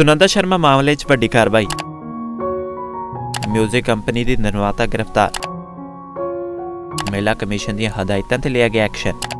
ਸੁਨੰਦਾ ਸ਼ਰਮਾ ਮਾਮਲੇ 'ਚ ਵੱਡੀ ਕਾਰਵਾਈ। ਮਿਊਜ਼ਿਕ ਕੰਪਨੀ ਦੀ ਨਿਰਮਾਤਾ ਗ੍ਰਿਫਤਾਰ। ਮਹਿਲਾ ਕਮਿਸ਼ਨ ਦੀਆਂ ਹਦਾਇਤਾਂ ਤੇ ਲਿਆ ਗਿਆ ਐਕਸ਼ਨ।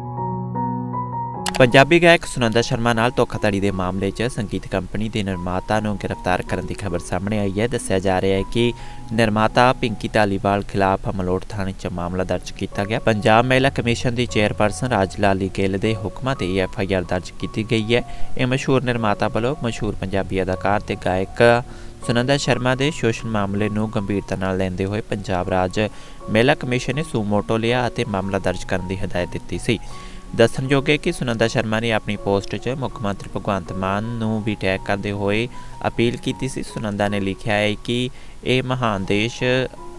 ਪੰਜਾਬੀ ਗਾਇਕ ਸੁਨੰਦਾ ਸ਼ਰਮਾ ਨਾਲ ਧੋਖਾਧੜੀ ਦੇ ਮਾਮਲੇ 'ਚ ਸੰਗੀਤ ਕੰਪਨੀ ਦੇ ਨਿਰਮਾਤਾ ਨੂੰ ਗ੍ਰਿਫਤਾਰ ਕਰਨ ਦੀ ਖਬਰ ਸਾਹਮਣੇ ਆਈ ਹੈ। ਦੱਸਿਆ ਜਾ ਰਿਹਾ ਹੈ ਕਿ ਨਿਰਮਾਤਾ ਪਿੰਕੀ ਧਾਲੀਵਾਲ ਖਿਲਾਫ ਅਮਲੋਟ ਥਾਣੇ 'ਚ ਮਾਮਲਾ ਦਰਜ ਕੀਤਾ ਗਿਆ। ਪੰਜਾਬ ਮਹਿਲਾ ਕਮਿਸ਼ਨ ਦੀ ਚੇਅਰਪਰਸਨ ਰਾਜਲਾਲੀ ਗਿੱਲ ਦੇ ਹੁਕਮਾਂ ਤੇ ਇਹ ਐਫ ਆਈ ਆਰ ਦਰਜ ਕੀਤੀ ਗਈ ਹੈ। ਇਹ ਮਸ਼ਹੂਰ ਨਿਰਮਾਤਾ ਵੱਲੋਂ ਮਸ਼ਹੂਰ ਪੰਜਾਬੀ ਅਦਾਕਾਰ ਤੇ ਗਾਇਕ ਸੁਨੰਦਾ ਸ਼ਰਮਾ ਦੇ ਸ਼ੋਸ਼ਣ ਮਾਮਲੇ ਨੂੰ ਗੰਭੀਰਤਾ ਨਾਲ ਲੈਂਦੇ ਹੋਏ ਪੰਜਾਬ ਰਾਜ ਮਹਿਲਾ ਕਮਿਸ਼ਨ ਨੇ ਸੂਮੋਟੋ ਲਿਆ ਅਤੇ ਮਾਮਲਾ ਦਰਜ ਕਰਨ ਦੀ ਹਦਾਇਤ ਦਿੱਤੀ ਸੀ। ਦੱਸਣਯੋਗ ਹੈ ਕਿ ਸੁਨੰਦਾ ਸ਼ਰਮਾ ਨੇ ਆਪਣੀ ਪੋਸਟ 'ਚ ਮੁੱਖ ਮੰਤਰੀ ਭਗਵੰਤ ਮਾਨ ਨੂੰ ਵੀ ਟੈਗ ਕਰਦੇ ਹੋਏ ਅਪੀਲ ਕੀਤੀ ਸੀ। ਸੁਨੰਦਾ ਨੇ ਲਿਖਿਆ ਹੈ ਕਿ ਇਹ ਮਹਾਨ ਦੇਸ਼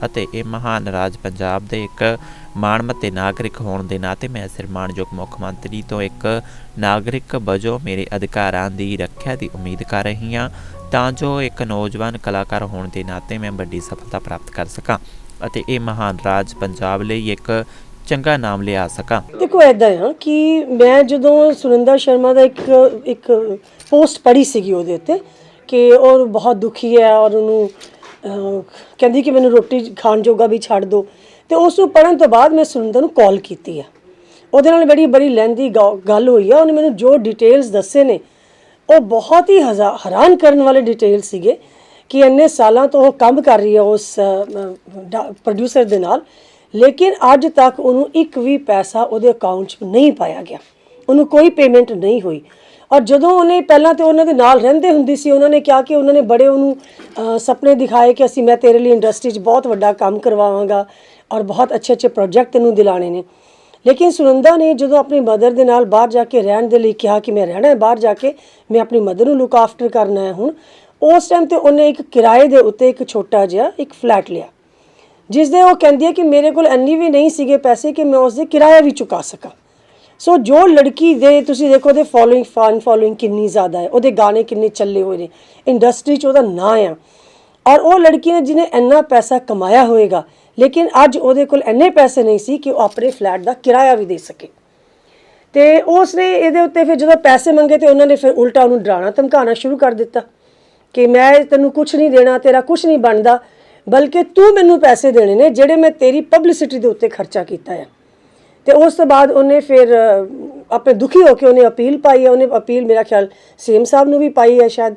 ਅਤੇ ਇਹ ਮਹਾਨ ਰਾਜ ਪੰਜਾਬ ਦੇ ਇੱਕ ਮਾਣਮੱਤੇ ਨਾਗਰਿਕ ਹੋਣ ਦੇ ਨਾਤੇ ਮੈਂ ਸਿਰਮਾਨਯੋਗ ਮੁੱਖ ਮੰਤਰੀ ਤੋਂ ਇੱਕ ਨਾਗਰਿਕ ਵਜੋਂ ਮੇਰੇ ਅਧਿਕਾਰਾਂ ਦੀ ਰੱਖਿਆ ਦੀ ਉਮੀਦ ਕਰ ਰਹੀ ਹਾਂ। ਤਾਂ ਜੋ ਇੱਕ ਨੌਜਵਾਨ ਕਲਾਕਾਰ ਹੋਣ ਦੇ ਨਾਤੇ ਮੈਂ ਵੱਡੀ ਸਫਲਤਾ ਪ੍ਰਾਪਤ ਕਰ ਸਕਾਂ ਅਤੇ ਇਹ ਮਹਾਨ ਰਾਜ ਪੰਜਾਬ ਲਈ ਇੱਕ ਚੰਗਾ ਨਾਮ ਲਿਆ ਸਕਾਂ। ਦੇਖੋ ਐਦਾਂ ਆ ਕਿ ਮੈਂ ਜਦੋਂ ਸੁਰਿੰਦਰ ਸ਼ਰਮਾ ਦਾ ਇੱਕ ਇੱਕ ਪੋਸਟ ਪੜ੍ਹੀ ਸੀਗੀ ਉਹਦੇ ਉੱਤੇ ਕਿ ਉਹ ਬਹੁਤ ਦੁਖੀ ਹੈ ਔਰ ਉਹਨੂੰ ਅਹ, ਕਹਿੰਦੀ ਕਿ ਮੈਨੂੰ ਰੋਟੀ ਖਾਣ ਜੋਗਾ ਵੀ ਛੱਡ ਦਿਓ ਤੇ ਉਸ ਨੂੰ ਪੜਨ ਤੋਂ ਬਾਅਦ ਮੈਂ ਸੁਰਿੰਦਰ ਨੂੰ ਕਾਲ ਕੀਤੀ ਆ। ਉਹਦੇ ਨਾਲ ਬੜੀ ਬੜੀ ਲੈਂਦੀ ਗੱਲ ਹੋਈ ਆ। ਉਹਨੇ ਮੈਨੂੰ ਜੋ ਡਿਟੇਲਸ ਦੱਸੇ ਨੇ ਉਹ ਬਹੁਤ ਹੀ ਹਜ਼ਾ- ਹੈਰਾਨ ਕਰਨ ਵਾਲੇ ਡਿਟੇਲ ਸੀਗੇ ਕਿ ਇੰਨੇ ਸਾਲਾਂ ਤੋਂ ਉਹ ਕੰਮ ਕਰ ਰਹੀ ਹੈ ਉਸ ਪ੍ਰੋਡਿਊਸਰ ਦੇ ਨਾਲ। ਲੇਕਿਨ ਅੱਜ ਤੱਕ ਉਹਨੂੰ ਇੱਕ ਵੀ ਪੈਸਾ ਉਹਦੇ ਅਕਾਊਂਟ 'ਚ ਨਹੀਂ ਪਾਇਆ ਗਿਆ। ਉਹਨੂੰ ਕੋਈ ਪੇਮੈਂਟ ਨਹੀਂ ਹੋਈ। ਔਰ ਜਦੋਂ ਉਹਨੇ ਪਹਿਲਾਂ ਤੇ ਉਹਨਾਂ ਦੇ ਨਾਲ ਰਹਿੰਦੇ ਹੁੰਦੀ ਸੀ ਉਹਨਾਂ ਨੇ ਕਿਹਾ ਕਿ ਉਹਨਾਂ ਨੇ ਬੜੇ ਉਹਨੂੰ ਅਹ, ਸੁਪਨੇ ਦਿਖਾਏ ਕਿ ਅਸੀਂ ਮੈਂ ਤੇਰੇ ਲਈ ਇੰਡਸਟਰੀ 'ਚ ਬਹੁਤ ਵੱਡਾ ਕੰਮ ਕਰਵਾਵਾਂਗਾ ਔਰ ਬਹੁਤ ਅੱਛੇ ਅੱਛੇ ਪ੍ਰੋਜੈਕਟ ਤੈਨੂੰ ਦਿਲਾਣੇ ਨੇ। ਲੇਕਿਨ ਸੁਨੰਦਾ ਨੇ ਜਦੋਂ ਆਪਣੀ ਮਦਰ ਦੇ ਨਾਲ ਬਾਹਰ ਜਾ ਕੇ ਰਹਿਣ ਦੇ ਲਈ ਕਿਹਾ ਕਿ ਮੈਂ ਰਹਿਣਾ ਹੈ ਬਾਹਰ ਜਾ ਕੇ ਮੈਂ ਆਪਣੀ ਮਦਰ ਨੂੰ ਲੁੱਕ ਆਫਟਰ ਕਰਨਾ ਹੈ ਹੁਣ ਉਸ ਟਾਈਮ ਤੇ ਉਹਨੇ ਇੱਕ ਕਿਰਾਏ ਦੇ ਉੱਤੇ ਇੱਕ ਛੋਟਾ ਜਿਹਾ ਇੱਕ ਫਲੈਟ ਲਿਆ। ਜਿਸ ਦੇ ਉਹ ਕਹਿੰਦੀ ਹੈ ਕਿ ਮੇਰੇ ਕੋਲ ਇੰਨੀ ਵੀ ਨਹੀਂ ਸੀਗੇ ਪੈਸੇ ਕਿ ਮੈਂ ਉਸ ਦੇ ਕਿਰਾਇਆ ਵੀ ਚੁਕਾ ਸਕਾਂ। ਸੋ ਜੋ ਲੜਕੀ ਦੇ ਤੁਸੀਂ ਦੇਖੋ ਉਹਦੇ ਫੋਲੋਇੰਗ ਫਨ ਫੋਲੋਇੰਗ ਕਿੰਨੀ ਜ਼ਿਆਦਾ ਹੈ, ਉਹਦੇ ਗਾਣੇ ਕਿੰਨੇ ਚੱਲੇ ਹੋਏ ਨੇ ਇੰਡਸਟਰੀ 'ਚ ਉਹਦਾ ਨਾਂ ਆ। ਔਰ ਉਹ ਲੜਕੀ ਨੇ ਜਿਹਨੇ ਇੰਨਾ ਪੈਸਾ ਕਮਾਇਆ ਹੋਵੇਗਾ ਲੇਕਿਨ ਅੱਜ ਉਹਦੇ ਕੋਲ ਇੰਨੇ ਪੈਸੇ ਨਹੀਂ ਸੀ ਕਿ ਉਹ ਆਪਣੇ ਫਲੈਟ ਦਾ ਕਿਰਾਇਆ ਵੀ ਦੇ ਸਕੇ। ਤੇ ਉਸ ਨੇ ਇਹਦੇ ਉੱਤੇ ਫਿਰ ਜਦੋਂ ਪੈਸੇ ਮੰਗੇ ਤੇ ਉਹਨਾਂ ਨੇ ਫਿਰ ਉਲਟਾ ਉਹਨੂੰ ਡਰਾਣਾ, ਧਮਕਾਉਣਾ ਸ਼ੁਰੂ ਕਰ ਦਿੱਤਾ ਕਿ ਮੈਂ ਤੈਨੂੰ ਕੁਝ ਨਹੀਂ ਦੇਣਾ, ਤੇਰਾ ਕੁਝ ਨਹੀਂ ਬਣਦਾ ਬਲਕਿ ਤੂੰ ਮੈਨੂੰ ਪੈਸੇ ਦੇਣੇ ਨੇ ਜਿਹੜੇ ਮੈਂ ਤੇਰੀ ਪਬਲਿਸਿਟੀ ਦੇ ਉੱਤੇ ਖਰਚਾ ਕੀਤਾ ਹੈ ਤੇ ਉਸ ਤੋਂ ਬਾਅਦ ਉਹਨੇ ਫਿਰ ਆਪਣੇ ਦੁਖੀ ਹੋ ਕੇ ਉਹਨੇ ਅਪੀਲ ਪਾਈ ਹੈ ਉਹਨੇ ਅਪੀਲ ਮੇਰਾ ਖਿਆਲ ਸੀਐਮ ਸਾਹਿਬ ਨੂੰ ਵੀ ਪਾਈ ਹੈ ਸ਼ਾਇਦ।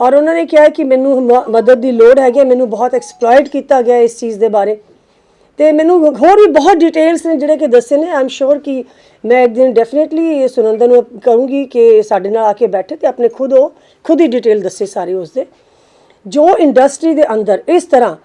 ਔਰ ਉਹਨਾਂ ਨੇ ਕਿਹਾ ਕਿ ਮੈਨੂੰ ਮਦਦ ਦੀ ਲੋੜ ਹੈਗੀ ਹੈ, ਮੈਨੂੰ ਬਹੁਤ ਐਕਸਪਲੋਇਟ ਕੀਤਾ ਗਿਆ ਇਸ ਚੀਜ਼ ਦੇ ਬਾਰੇ। ਤੇ ਮੈਨੂੰ ਹੋਰ ਵੀ ਬਹੁਤ ਡਿਟੇਲਸ ਨੇ ਜਿਹੜੇ ਕਿ ਦੱਸੇ ਨੇ। ਆਮ ਸ਼ੋਰ ਕਿ ਮੈਂ ਇੱਕ ਦਿਨ ਡੈਫੀਨਿਟਲੀ ਸੁਨੰਦਰ ਨੂੰ ਕਰੂੰਗੀ ਕਿ ਸਾਡੇ ਨਾਲ ਆ ਕੇ ਬੈਠੇ ਤੇ ਆਪਣੇ ਖੁਦ ਉਹ ਖੁਦ ਹੀ ਡਿਟੇਲ ਦੱਸੇ ਸਾਰੇ ਉਸ ਦੇ ਜੋ ਇੰਡਸਟਰੀ ਦੇ ਅੰਦਰ ਇਸ ਤਰ੍ਹਾਂ,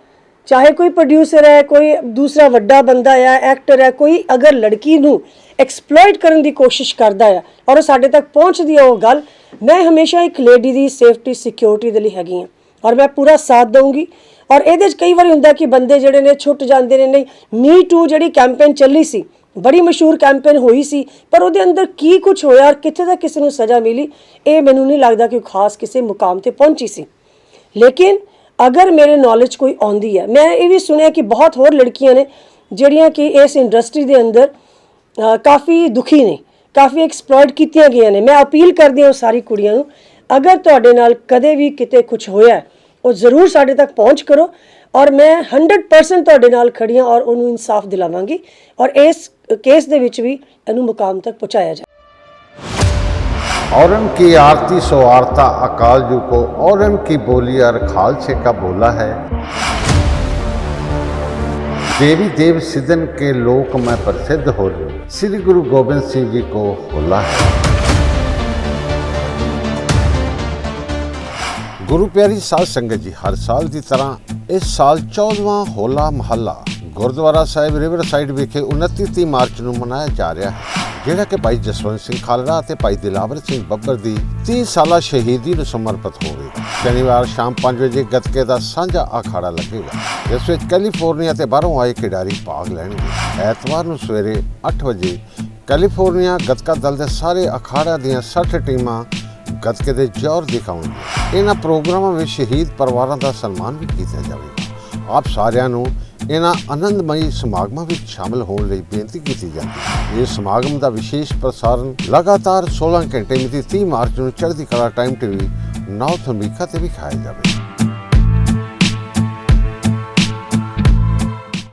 ਚਾਹੇ ਕੋਈ ਪ੍ਰੋਡਿਊਸਰ ਹੈ, ਕੋਈ ਦੂਸਰਾ ਵੱਡਾ ਬੰਦਾ ਹੈ ਐਕਟਰ ਹੈ, ਕੋਈ ਅਗਰ ਲੜਕੀ ਨੂੰ ਐਕਸਪਲੋਇਟ ਕਰਨ ਦੀ ਕੋਸ਼ਿਸ਼ ਕਰਦਾ ਹੈ ਔਰ ਉਹ ਸਾਡੇ ਤੱਕ ਪਹੁੰਚਦੀ ਹੈ ਉਹ ਗੱਲ, ਮੈਂ ਹਮੇਸ਼ਾ ਇੱਕ ਲੇਡੀ ਦੀ ਸੇਫਟੀ ਸਿਕਿਉਰਿਟੀ ਦੇ ਲਈ ਹੈਗੀ ਹਾਂ ਔਰ ਮੈਂ ਪੂਰਾ ਸਾਥ ਦਊਂਗੀ ਔਰ ਇਹਦੇ 'ਚ ਕਈ ਵਾਰੀ ਹੁੰਦਾ ਕਿ ਬੰਦੇ ਜਿਹੜੇ ਨੇ ਛੁੱਟ ਜਾਂਦੇ ਨੇ, ਨਹੀਂ ਮੀ ਟੂ ਜਿਹੜੀ ਕੈਂਪੇਨ ਚੱਲੀ ਸੀ, ਬੜੀ ਮਸ਼ਹੂਰ ਕੈਂਪੇਨ ਹੋਈ ਸੀ, ਪਰ ਉਹਦੇ ਅੰਦਰ ਕੀ ਕੁਝ ਹੋਇਆ ਔਰ ਕਿੱਥੇ ਤੱਕ ਕਿਸੇ ਨੂੰ ਸਜ਼ਾ ਮਿਲੀ, ਇਹ ਮੈਨੂੰ ਨਹੀਂ ਲੱਗਦਾ ਕਿ ਉਹ ਖਾਸ ਕਿਸੇ ਮੁਕਾਮ ਤੇ ਪਹੁੰਚੀ ਸੀ। ਲੇਕਿਨ ਅਗਰ ਮੇਰੇ ਨੌਲੇਜ ਕੋਈ ਆਉਂਦੀ ਹੈ, ਮੈਂ ਇਹ ਵੀ ਸੁਣਿਆ ਕਿ ਬਹੁਤ ਹੋਰ ਲੜਕੀਆਂ ਨੇ ਜਿਹੜੀਆਂ ਕਿ ਇਸ ਇੰਡਸਟਰੀ ਦੇ ਅੰਦਰ ਕਾਫੀ ਦੁਖੀ ਨੇ, ਕਾਫੀ ਐਕਸਪਲੋਇਟ ਕੀਤੀਆਂ ਗਈਆਂ ਨੇ। ਮੈਂ ਅਪੀਲ ਕਰਦੀ ਹਾਂ ਉਹ ਸਾਰੀ ਕੁੜੀਆਂ ਨੂੰ, ਅਗਰ ਤੁਹਾਡੇ ਨਾਲ ਕਦੇ ਵੀ ਕਿਤੇ ਕੁਝ ਹੋਇਆ ਉਹ ਜ਼ਰੂਰ ਸਾਡੇ ਤੱਕ ਪਹੁੰਚ ਕਰੋ ਔਰ ਮੈਂ 100% ਤੁਹਾਡੇ ਨਾਲ ਖੜੀ ਹਾਂ ਔਰ ਉਹਨੂੰ ਇਨਸਾਫ ਦਿਲਾਵਾਂਗੀ ਔਰ ਇਸ ਕੇਸ ਦੇ ਵਿੱਚ ਵੀ ਇਹਨੂੰ ਮੁਕਾਮ ਤੱਕ ਪਹੁੰਚਾਇਆ ਜਾਏ औरम की आरती सो आरता अकाल जू को औरम की बोली और खालसे का बोला है देवी देव सिदन के लोक में प्रसिद्ध हो श्री गुरु गोबिंद सिंह जी को होला है ਗੁਰੂ ਪਿਆਰੀ ਸਾਧ ਸੰਗਤ ਜੀ ਹਰ ਸਾਲ ਦੀ ਤਰ੍ਹਾਂ ਇਸ ਸਾਲ 14ਵਾਂ ਹੋਲਾ ਮਹੱਲਾ ਗੁਰਦੁਆਰਾ ਸਾਹਿਬ ਰਿਵਰ ਸਾਈਡ ਵਿਖੇ 29 ਤੀਹ ਮਾਰਚ ਨੂੰ ਮਨਾਇਆ ਜਾ ਰਿਹਾ ਹੈ ਜਿਹੜਾ ਕਿ ਭਾਈ ਜਸਵੰਤ ਸਿੰਘ ਖਾਲੜਾ ਅਤੇ ਭਾਈ ਦਿਲਾਵਰ ਸਿੰਘ ਬੱਬਰ ਦੀ 30 ਸਾਲਾ ਸ਼ਹੀਦੀ ਨੂੰ ਸਮਰਪਿਤ ਹੋਵੇਗਾ ਸ਼ਨੀਵਾਰ ਸ਼ਾਮ 5 ਵਜੇ ਗੱਤਕੇ ਦਾ ਸਾਂਝਾ ਅਖਾੜਾ ਲੱਗੇਗਾ। ਜਿਸ ਵਿੱਚ ਕੈਲੀਫੋਰਨੀਆ ਤੇ ਬਾਹਰੋਂ ਆਏ ਖਿਡਾਰੀ ਭਾਗ ਲੈਣਗੇ। ਐਤਵਾਰ ਨੂੰ ਸਵੇਰੇ 8 ਵਜੇ ਕੈਲੀਫੋਰਨੀਆ ਗੱਤਕਾ ਦਲ ਦੇ ਸਾਰੇ ਅਖਾੜਿਆਂ ਦੀਆਂ 60 ਟੀਮਾਂ ਗੱਤਕੇ ਦੇ ਜ਼ੋਰ ਦਿਖਾਉਣਗੇ ਇਹਨਾਂ ਪ੍ਰੋਗਰਾਮਾਂ ਵਿੱਚ ਸ਼ਹੀਦ ਪਰਿਵਾਰਾਂ ਦਾ ਸਨਮਾਨ ਵੀ ਕੀਤਾ ਜਾਵੇਗਾ। ਆਪ ਸਾਰਿਆਂ ਨੂੰ ਇਹਨਾਂ ਆਨੰਦਮਈ ਸਮਾਗਮਾਂ ਵਿੱਚ ਸ਼ਾਮਲ ਹੋਣ ਲਈ ਬੇਨਤੀ ਕੀਤੀ ਜਾਂਦੀ ਹੈ ਇਹ ਸਮਾਗਮ ਦਾ ਵਿਸ਼ੇਸ਼ ਪ੍ਰਸਾਰਣ ਲਗਾਤਾਰ 16 ਘੰਟੇ ਮਿਤੀ 30 ਮਾਰਚ ਨੂੰ ਚੜ੍ਹਦੀ ਕਲਾ ਟਾਈਮ ਟੀਵੀ ਨਾਰਥ ਅਮਰੀਕਾ ਤੇ ਵੀ ਖਾਇਆ ਜਾਵੇ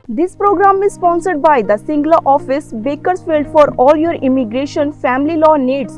This program is sponsored by the Singla office, Bakersfield for all your immigration family law needs.